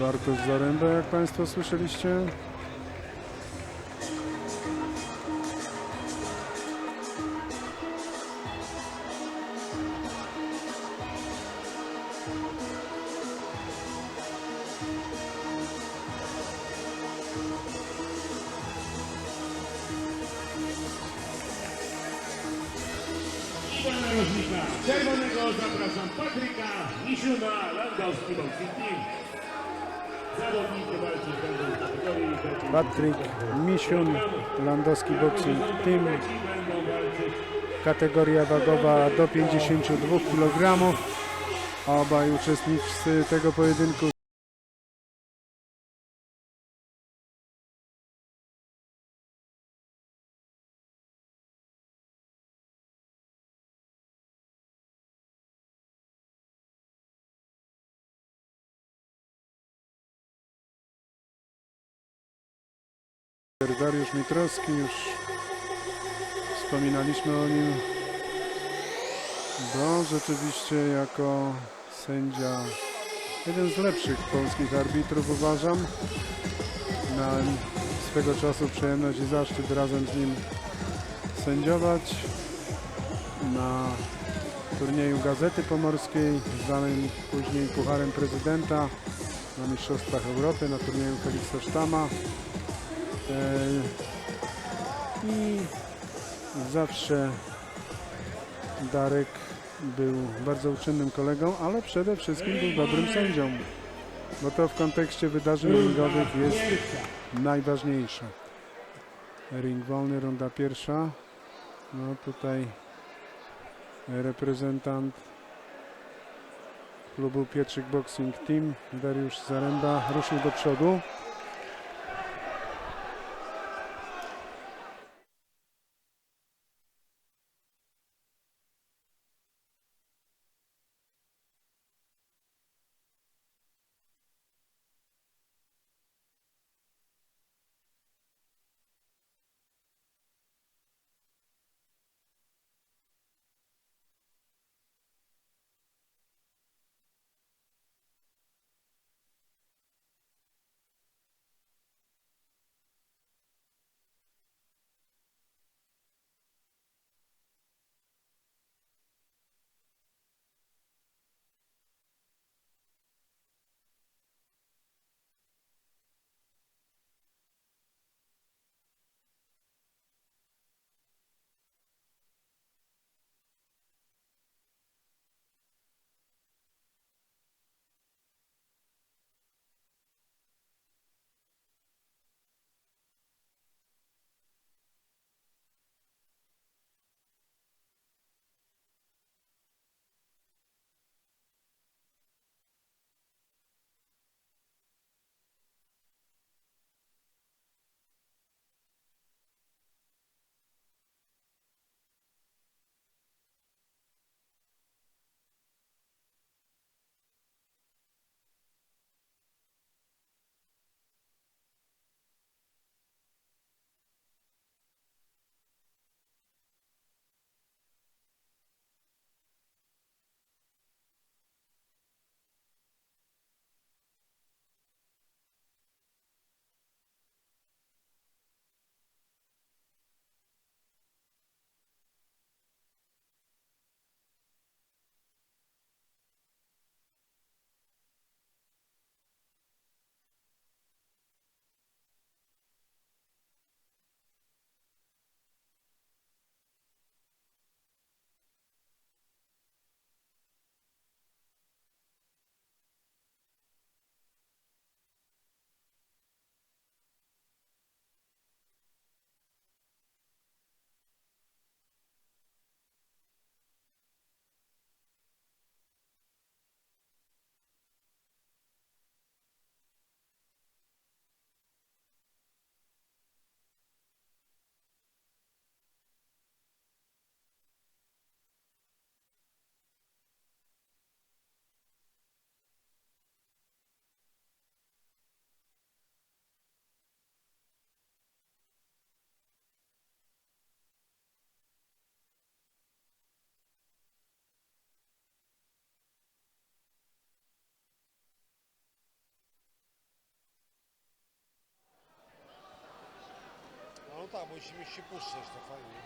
Bartosz Zaręba, jak Państwo słyszeliście. I do narożnika czerwonego zapraszam Patryka Misiuna, Landowski boxing team. Patryk Misiun, Landowski Boxing Team. Kategoria wagowa do 52 kg. Obaj uczestnicy tego pojedynku Dariusz Mitrowski, już wspominaliśmy o nim, bo rzeczywiście jako sędzia jeden z lepszych polskich arbitrów uważam. Miałem swego czasu przyjemność i zaszczyt razem z nim sędziować na turnieju Gazety Pomorskiej, zwanym później Pucharem Prezydenta na Mistrzostwach Europy, na turnieju Feliksa Sztama. E, I zawsze Darek był bardzo uczynnym kolegą, ale przede wszystkim był dobrym sędzią, bo to w kontekście wydarzeń ringowych jest najważniejsze. Ring wolny, runda pierwsza. No tutaj reprezentant klubu Pietrzyk Boxing Team, Dariusz Zaręba, ruszył do przodu. Musimy się puszczać, to fajnie.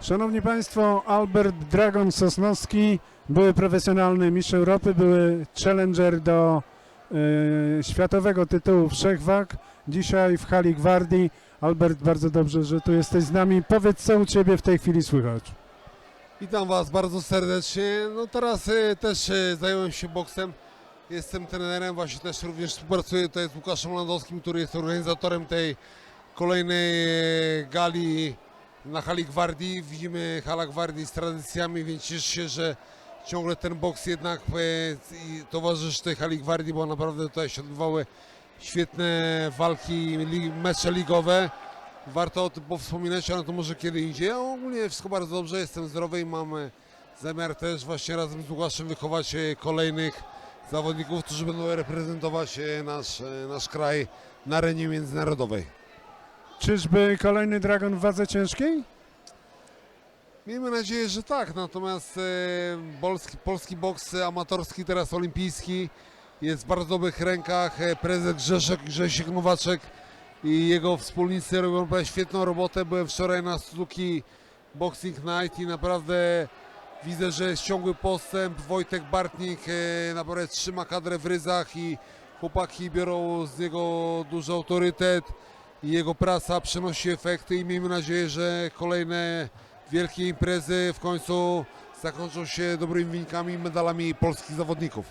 Szanowni Państwo, Albert Dragon Sosnowski, były profesjonalny mistrz Europy, były challenger do e, światowego tytułu wszechwag. Dzisiaj w hali Gwardii. Albert, bardzo dobrze, że tu jesteś z nami. Powiedz, co u Ciebie w tej chwili słychać? Witam Was bardzo serdecznie. No teraz e, też e, zająłem się boksem. Jestem trenerem, właśnie też również współpracuję tutaj z Łukaszem Landowskim, który jest organizatorem tej kolejnej gali na hali Gwardii. Widzimy hala Gwardii z tradycjami, więc cieszę się, że ciągle ten boks jednak towarzyszy tej hali Gwardii, bo naprawdę tutaj się odbywały świetne walki, mecze ligowe. Warto o tym powspominać, ale to może kiedy indziej. A ogólnie wszystko bardzo dobrze, jestem zdrowy i mam e, zamiar też właśnie razem z Łukaszem wychować e, kolejnych zawodników, którzy będą reprezentować e, nasz, e, nasz kraj na arenie międzynarodowej. Czyżby kolejny Dragon w wadze ciężkiej? Miejmy nadzieję, że tak, natomiast e, polski, polski boks amatorski, teraz olimpijski jest w bardzo dobrych rękach. Prezes Grzeszek, Grzesiek Nowaczek i jego wspólnicy robią świetną robotę. Byłem wczoraj na Suzuki Boxing Night i naprawdę widzę, że jest ciągły postęp. Wojtek Bartnik e, naprawdę trzyma kadrę w ryzach i chłopaki biorą z niego duży autorytet i jego praca przynosi efekty i miejmy nadzieję, że kolejne wielkie imprezy w końcu zakończą się dobrymi wynikami i medalami polskich zawodników.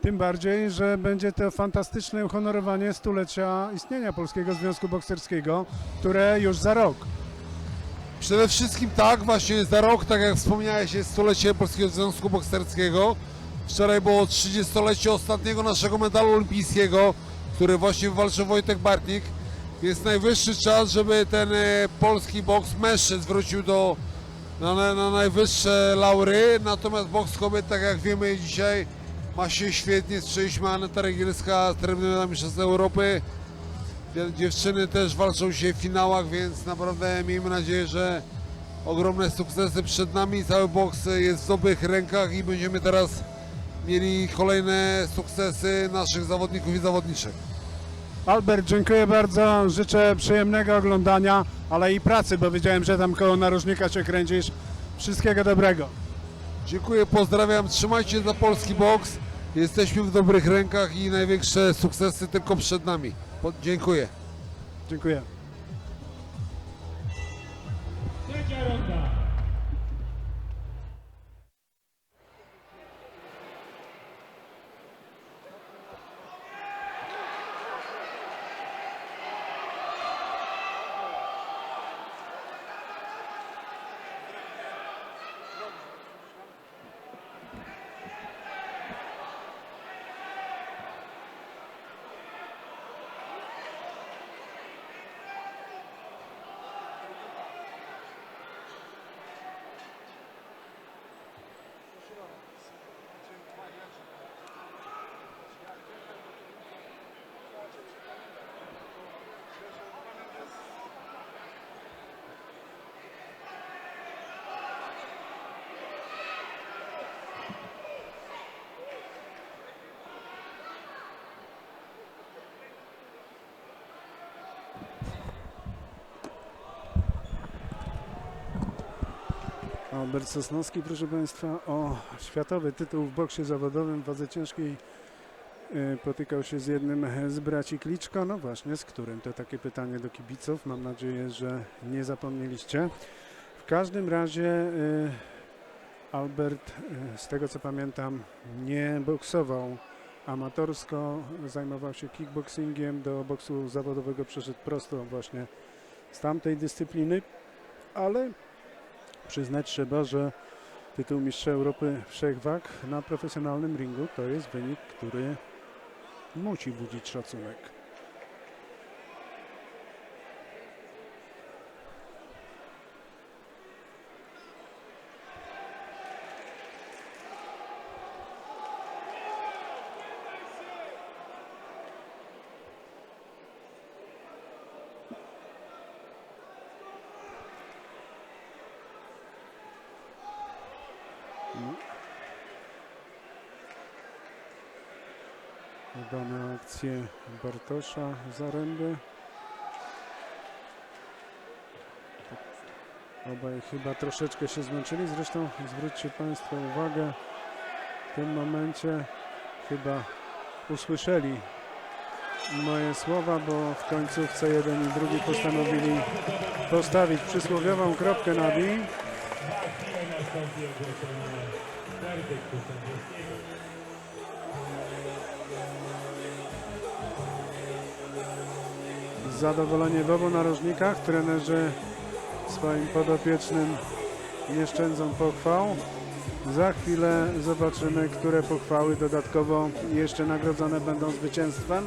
Tym bardziej, że będzie to fantastyczne uhonorowanie stulecia istnienia Polskiego Związku Bokserskiego, które już za rok. Przede wszystkim tak, właśnie za rok, tak jak wspomniałeś, jest stulecie Polskiego Związku Bokserskiego. Wczoraj było 30-lecie ostatniego naszego medalu olimpijskiego, który właśnie wywalczył Wojtek Bartnik. Jest najwyższy czas, żeby ten e, polski boks mężczyzn wrócił do, na, na, na najwyższe laury. Natomiast boks kobiet, tak jak wiemy dzisiaj, ma się świetnie. Strzeliśmy Aneta Regielska, trenera Mistrzostw Europy. Dzie- Dziewczyny też walczą się w finałach, więc naprawdę miejmy nadzieję, że ogromne sukcesy przed nami. Cały boks jest w dobrych rękach i będziemy teraz mieli kolejne sukcesy naszych zawodników i zawodniczek. Albert, dziękuję bardzo. Życzę przyjemnego oglądania, ale i pracy, bo wiedziałem, że tam koło narożnika się kręcisz. Wszystkiego dobrego. Dziękuję, pozdrawiam, trzymajcie za polski boks. Jesteśmy w dobrych rękach i największe sukcesy tylko przed nami. Po- Dziękuję. Dziękuję. Albert Sosnowski, proszę Państwa, o światowy tytuł w boksie zawodowym w wadze ciężkiej y, potykał się z jednym z braci Kliczko. No właśnie, z którym? To takie pytanie do kibiców. Mam nadzieję, że nie zapomnieliście. W każdym razie y, Albert, y, z tego co pamiętam, nie boksował amatorsko, zajmował się kickboxingiem, do boksu zawodowego przeszedł prosto właśnie z tamtej dyscypliny, ale przyznać trzeba, że tytuł mistrza Europy wszechwag na profesjonalnym ringu to jest wynik, który musi budzić szacunek. Udana akcje Bartosza Zaręby. Obaj chyba troszeczkę się zmęczyli. Zresztą zwróćcie Państwo uwagę, w tym momencie chyba usłyszeli moje słowa, bo w końcówce jeden i drugi postanowili postawić przysłowiową kropkę na D. Zadowolenie w obu narożnikach. Trenerzy swoim podopiecznym nie szczędzą pochwał. Za chwilę zobaczymy, które pochwały dodatkowo jeszcze nagrodzone będą zwycięstwem.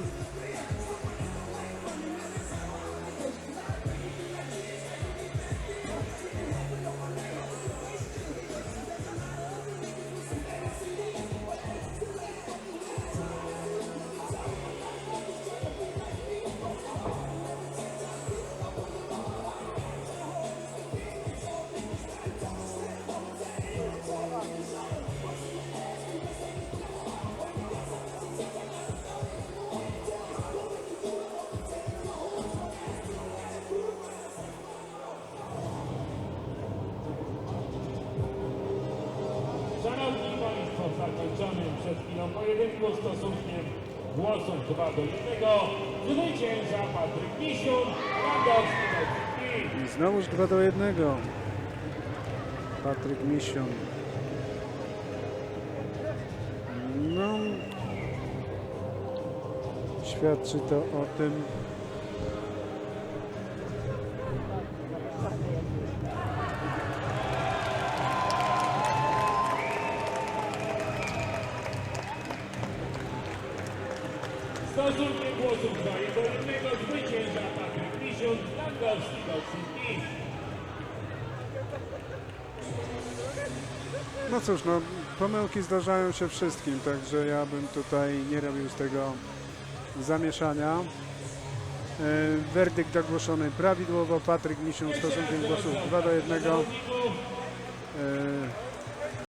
Pojedynku stosunkiem głosów 2 do 1 zwycięża Patryk Misiun, Randowski do I znowuż 2 do 1. Patryk Mision. No, świadczy to o tym, no cóż, no pomyłki zdarzają się wszystkim, także ja bym tutaj nie robił z tego zamieszania. E, werdykt ogłoszony prawidłowo, Patryk Mision stosunkiem głosów 2 do 1. zawodników. E,